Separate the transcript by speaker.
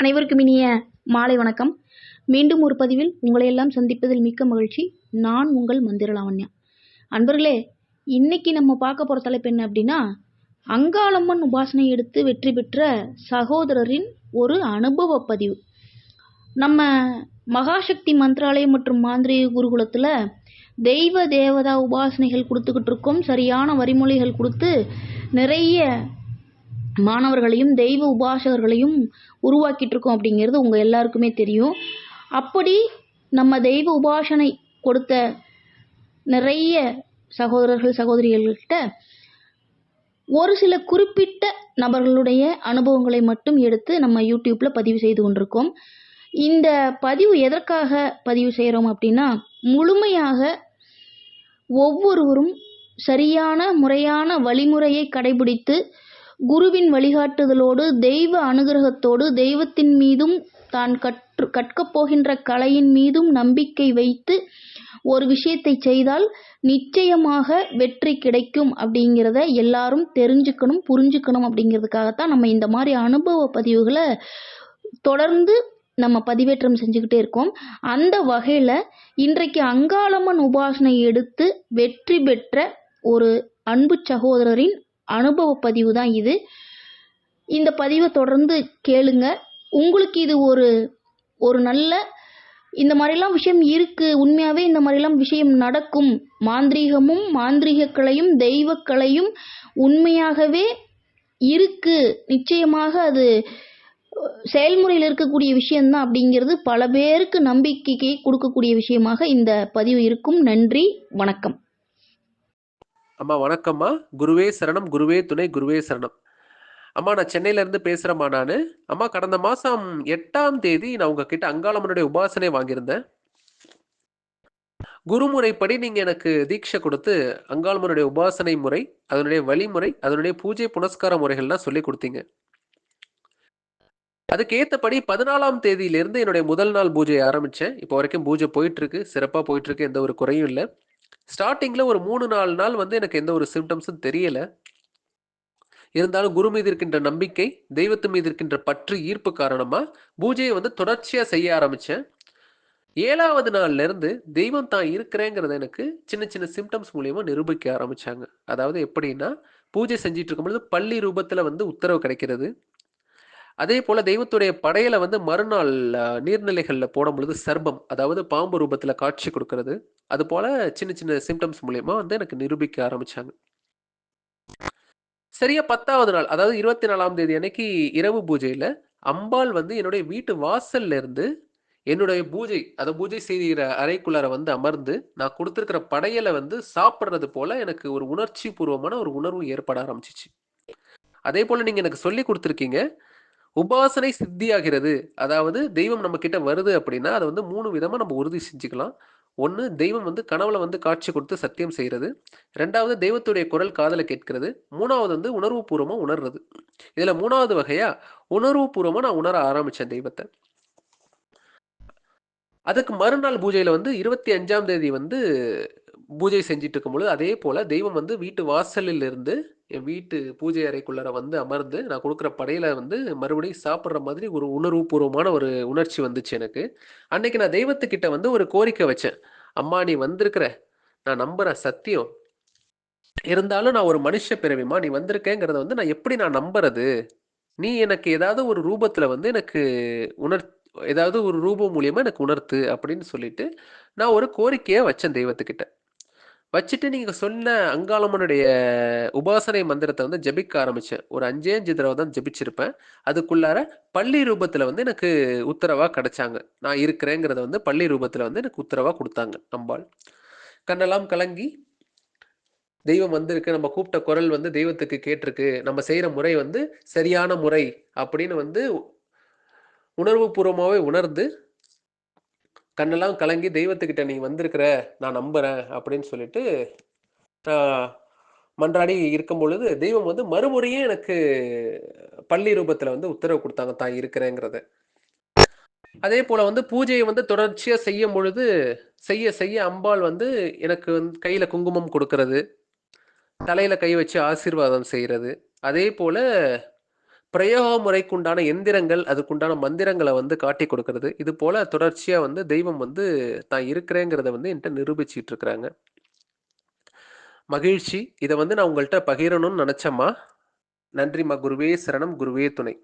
Speaker 1: அனைவருக்கும் இனிய மாலை வணக்கம். மீண்டும் ஒரு பதிவில் உங்களையெல்லாம் சந்திப்பதில் மிக்க மகிழ்ச்சி. நான் உங்கள் மந்திர லாவண்யா அன்பர்களே இன்னைக்கு நம்ம பார்க்க போகிற தலைப்பு என்ன அப்படின்னா அங்காளம்மன் உபாசனை எடுத்து வெற்றி பெற்ற சகோதரரின் ஒரு அனுபவ பதிவு. நம்ம மகாசக்தி மந்திராலயம் மற்றும் மாந்திரிக குருகுலத்தில் தெய்வ தேவதா உபாசனைகள் கொடுத்துக்கிட்டு இருக்கோம். சரியான வரிமொழிகள் கொடுத்து நிறைய மாணவர்களையும் தெய்வ உபாசகர்களையும் உருவாக்கிட்டு இருக்கோம் அப்படிங்கிறது உங்கள் எல்லாருக்குமே தெரியும். அப்படி நம்ம தெய்வ உபாசனை கொடுத்த நிறைய சகோதரர்கள் சகோதரிகள்கிட்ட ஒரு சில குறிப்பிட்ட நபர்களுடைய அனுபவங்களை மட்டும் எடுத்து நம்ம யூடியூப்ல பதிவு செய்து கொண்டிருக்கோம். இந்த பதிவு எதற்காக பதிவு செய்கிறோம் அப்படின்னா முழுமையாக ஒவ்வொருவரும் சரியான முறையான வழிமுறையை கடைபிடித்து குருவின் வழிகாட்டுதலோடு தெய்வ அனுகிரகத்தோடு தெய்வத்தின் மீதும் தான் கற்று கற்கப் போகின்ற கலையின் மீதும் நம்பிக்கை வைத்து ஒரு விஷயத்தை செய்தால் நிச்சயமாக வெற்றி கிடைக்கும் அப்படிங்கிறத எல்லாரும் தெரிஞ்சுக்கணும் புரிஞ்சுக்கணும் அப்படிங்கிறதுக்காகத்தான் நம்ம இந்த மாதிரி அனுபவ பதிவுகளை தொடர்ந்து நம்ம பதிவேற்றம் செஞ்சுக்கிட்டே இருக்கோம். அந்த வகையில் இன்றைக்கு அங்காளம்மன் உபாசனை எடுத்து வெற்றி பெற்ற ஒரு அன்பு சகோதரரின் அனுபவ பதிவு தான் இது. இந்த பதிவை தொடர்ந்து கேளுங்க. உங்களுக்கு இது ஒரு ஒரு நல்ல இந்த மாதிரிலாம் விஷயம் இருக்குது உண்மையாகவே இந்த மாதிரிலாம் விஷயம் நடக்கும். மாந்திரீகமும் மாந்திரீக கலையும் உண்மையாகவே இருக்குது நிச்சயமாக அது செயல்முறையில் இருக்கக்கூடிய விஷயந்தான் அப்படிங்கிறது பல பேருக்கு நம்பிக்கைக்கு கொடுக்கக்கூடிய விஷயமாக இந்த பதிவு இருக்கும். நன்றி வணக்கம்.
Speaker 2: அம்மா வணக்கம்மா. குருவே சரணம் குருவே துணை குருவே சரணம். அம்மா நான் சென்னையிலேருந்து பேசுகிறம்மா நான். அம்மா கடந்த மாதம் எட்டாம் தேதி நான் உங்ககிட்ட அங்காளம்மனுடைய உபாசனை வாங்கியிருந்தேன். குருமுறைப்படி நீங்கள் எனக்கு தீட்சை கொடுத்து அங்காளம்மனுடைய உபாசனை முறை அதனுடைய வழிமுறை அதனுடைய பூஜை புனஸ்கார முறைகள்லாம் சொல்லி கொடுத்தீங்க. அதுக்கு பதினாலாம் தேதியிலேருந்து என்னுடைய முதல் நாள் பூஜையை ஆரம்பித்தேன் இப்போ வரைக்கும் பூஜை போயிட்டுருக்கு. சிறப்பாக போயிட்டுருக்கு. எந்த ஒரு குறையும் இல்லை. ஸ்டார்டிங்கில் ஒரு மூணு நாலு நாள் வந்து எனக்கு எந்த ஒரு சிம்டம்ஸும் தெரியல. இருந்தாலும் குரு மீது இருக்கின்ற நம்பிக்கை தெய்வத்து மீது இருக்கின்ற பற்று ஈர்ப்பு காரணமாக பூஜையை வந்து தொடர்ச்சியாக செய்ய ஆரம்பித்தேன் ஏழாவது நாள்ல இருந்து தெய்வம் தான் இருக்கிறேங்கிறத எனக்கு சின்ன சின்ன சிம்டம்ஸ் மூலியமா நிரூபிக்க ஆரம்பிச்சாங்க. அதாவது எப்படின்னா பூஜை செஞ்சிட்டு இருக்கும்பொழுது பள்ளி ரூபத்துல வந்து உத்தரவு கிடைக்கிறது. அதே போல தெய்வத்துடைய படையில வந்து மறுநாள் நீர்நிலைகளில் நீர்நிலைகள்ல போடும் பொழுது சர்பம் அதாவது பாம்பு ரூபத்துல காட்சி கொடுக்கறது. அது போல சின்ன சின்ன சிம்டம்ஸ் மூலியமா வந்து எனக்கு நிரூபிக்க ஆரம்பிச்சாங்க. சரியா பத்தாவது நாள் அதாவது இருபத்தி நாலாம் தேதி அன்னைக்கு இரவு பூஜையில அம்பாள் வந்து என்னுடைய வீட்டு வாசல்ல இருந்து என்னுடைய பூஜை அதை பூஜை செய்கிற அறைக்குள்ளார வந்து அமர்ந்து நான் கொடுத்துருக்கிற படையலை வந்து சாப்பிட்றது போல எனக்கு ஒரு உணர்ச்சி பூர்வமான ஒரு உணர்வு ஏற்பட ஆரம்பிச்சிச்சு. அதே போல நீங்க எனக்கு சொல்லி கொடுத்துருக்கீங்க உபாசனை சித்தியாகிறது. அதாவது தெய்வம் நம்ம கிட்ட வருது அப்படின்னா அதை வந்து மூணு விதமா நம்ம உறுதி செஞ்சுக்கலாம். ஒன்று தெய்வம் வந்து கனவுல வந்து காட்சி கொடுத்து சத்தியம் செய்கிறது ரெண்டாவது தெய்வத்துடைய குரல் காதலை கேட்கிறது. மூணாவது வந்து உணர்வு பூர்வமாக உணர்றது. இதில் மூணாவது வகையாக உணர்வு பூர்வமாக நான் உணர ஆரம்பித்தேன் தெய்வத்தை. அதுக்கு மறுநாள் பூஜையில் வந்து இருபத்தி அஞ்சாம் தேதி வந்து பூஜை செஞ்சுட்டு இருக்கும்பொழுது அதே போல் தெய்வம் வந்து வீட்டு வாசலில் இருந்து என் வீட்டு பூஜை அறைக்குள்ளார வந்து அமர்ந்து நான் கொடுக்குற படையில வந்து மறுபடியும் சாப்பிட்ற மாதிரி ஒரு உணர்வுபூர்வமான ஒரு உணர்ச்சி வந்துச்சு எனக்கு. அன்னைக்கு நான் தெய்வத்துக்கிட்ட வந்து ஒரு கோரிக்கை வச்சேன். அம்மா நீ வந்திருக்கிற. நான் நம்புறேன் சத்தியம். இருந்தாலும் நான் ஒரு மனுஷ பிறவிமா நீ வந்திருக்கேங்கிறத வந்து நான் எப்படி நான் நம்புறது? நீ எனக்கு ஏதாவது ஒரு ரூபத்துல வந்து எனக்கு உணர் ஏதாவது ஒரு ரூபம் மூலியமா எனக்கு உணர்த்து அப்படின்னு சொல்லிட்டு நான் ஒரு கோரிக்கையை வச்சேன் தெய்வத்துக்கிட்ட. வச்சுட்டு நீங்க சொன்ன அங்காளம்மனுடைய உபாசனை மந்திரத்தை வந்து ஜெபிக்க ஆரம்பிச்சேன். ஒரு அஞ்சே அஞ்சு தடவை தான் ஜெபிச்சிருப்பேன். அதுக்குள்ளார பள்ளி ரூபத்துல வந்து எனக்கு உத்தரவா கிடைச்சாங்க. நான் இருக்கிறேங்கிறத வந்து பள்ளி ரூபத்துல வந்து எனக்கு உத்தரவா கொடுத்தாங்க. அம்பாள். கண்ணெல்லாம் கலங்கி தெய்வம் வந்திருக்கு. நம்ம கூப்பிட்ட குரல் வந்து தெய்வத்துக்கு கேட்டிருக்கு. நம்ம செய்யற முறை வந்து சரியான முறை அப்படின்னு வந்து உணர்வு பூர்வமாகவே உணர்ந்து கண்ணெல்லாம் கலங்கி தெய்வத்துக்கிட்ட நீ வந்திருக்கிற நான் நம்புறேன் அப்படின்னு சொல்லிட்டு மன்றாடி இருக்கும் பொழுது தெய்வம் வந்து மறுபடியும் எனக்கு பள்ளி ரூபத்துல வந்து உத்தரவு கொடுத்தாங்க தான் இருக்கிறேங்கிறத. அதே போல வந்து பூஜையை வந்து தொடர்ச்சியா செய்யும் பொழுது செய்ய செய்ய அம்பாள் வந்து எனக்கு வந்து கையில குங்குமம் கொடுக்கறது தலையில கை வச்சு ஆசீர்வாதம் செய்யறது அதே போல பிரயோக முறைக்குண்டான எந்திரங்கள் அதுக்குண்டான மந்திரங்களை வந்து காட்டி கொடுக்கறது. இது போல தொடர்ச்சியா வந்து தெய்வம் வந்து தான் இருக்கிறேங்கிறத வந்து என்கிட்ட நிரூபிச்சிட்டு இருக்கிறாங்க மகிழ்ச்சி. இதை வந்து நான் உங்கள்கிட்ட பகிரணும்னு நினைச்சம்மா. நன்றிம்மா. குருவே சரணம். குருவே துணை.